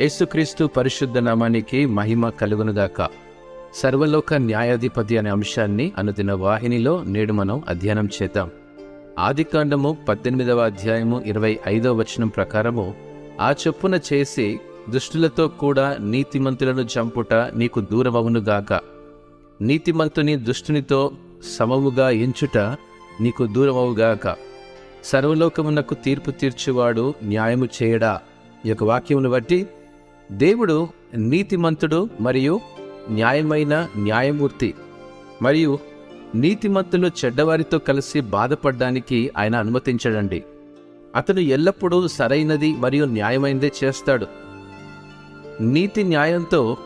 యేసుక్రీస్తు పరిశుద్ధ నామానికి మహిమ కలుగునుగాక. సర్వలోక న్యాయాధిపతి అనే అంశాన్ని అనుదిన వాహినిలో నేడు మనం అధ్యయనం చేద్దాం. ఆదికాండము పద్దెనిమిదవ అధ్యాయము ఇరవై ఐదవ వచనం ప్రకారము ఆ చొప్పున చేసి దుష్టులతో కూడా నీతిమంతులను చంపుట నీకు దూరమవునుగాక నీతిమంతుని దుష్టునితో సమముగా ఎంచుట నీకు దూరమవుగాక సర్వలోకమునకు తీర్పు తీర్చువాడు న్యాయము చేయడా? ఈ యొక్క వాక్యమును బట్టి దేవుడు నీతిమంతుడు మరియు న్యాయమైన న్యాయమూర్తి మరియు నీతిమంతులు చెడ్డవారితో కలిసి బాధపడడానికి ఆయన అనుమతించడండి. అతను ఎల్లప్పుడూ సరైనది మరియు న్యాయమైనదే చేస్తాడు. నీతి న్యాయంతో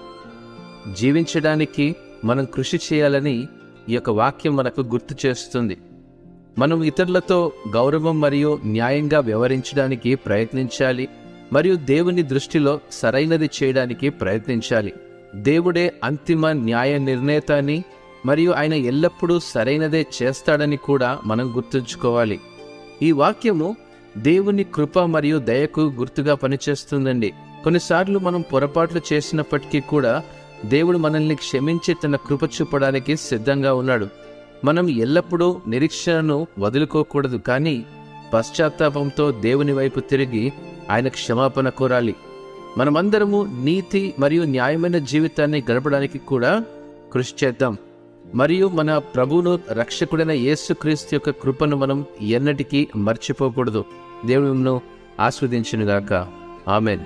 జీవించడానికి మనం కృషి చేయాలని ఈ యొక్క వాక్యం మనకు గుర్తు చేస్తుంది. మనం ఇతరులతో గౌరవం మరియు న్యాయంగా వ్యవహరించడానికి ప్రయత్నించాలి. మరియు దేవుని దృష్టిలో సరైనది చేయడానికి ప్రయత్నించాలి. దేవుడే అంతిమ న్యాయ నిర్ణేత అని మరియు ఆయన ఎల్లప్పుడూ సరైనదే చేస్తాడని కూడా మనం గుర్తుంచుకోవాలి. ఈ వాక్యము దేవుని కృప మరియు దయకు గుర్తుగా పనిచేస్తుందండి. కొన్నిసార్లు మనం పొరపాట్లు చేసినప్పటికీ కూడా దేవుడు మనల్ని క్షమించి తన కృప చూపడానికి సిద్ధంగా ఉన్నాడు. మనం ఎల్లప్పుడూ నిరీక్షణను వదులుకోకూడదు కానీ పశ్చాత్తాపంతో దేవుని వైపు తిరిగి ఆయన క్షమాపణ కోరాలి. మనమందరము నీతి మరియు న్యాయమైన జీవితాన్ని గడపడానికి కూడా కృషి చేద్దాం. మరియు మన ప్రభువును రక్షకుడైన యేసుక్రీస్తు యొక్క కృపను మనం ఎన్నటికీ మర్చిపోకూడదు. దేవుడు ఆస్వాదించినగాక ఆమెన్.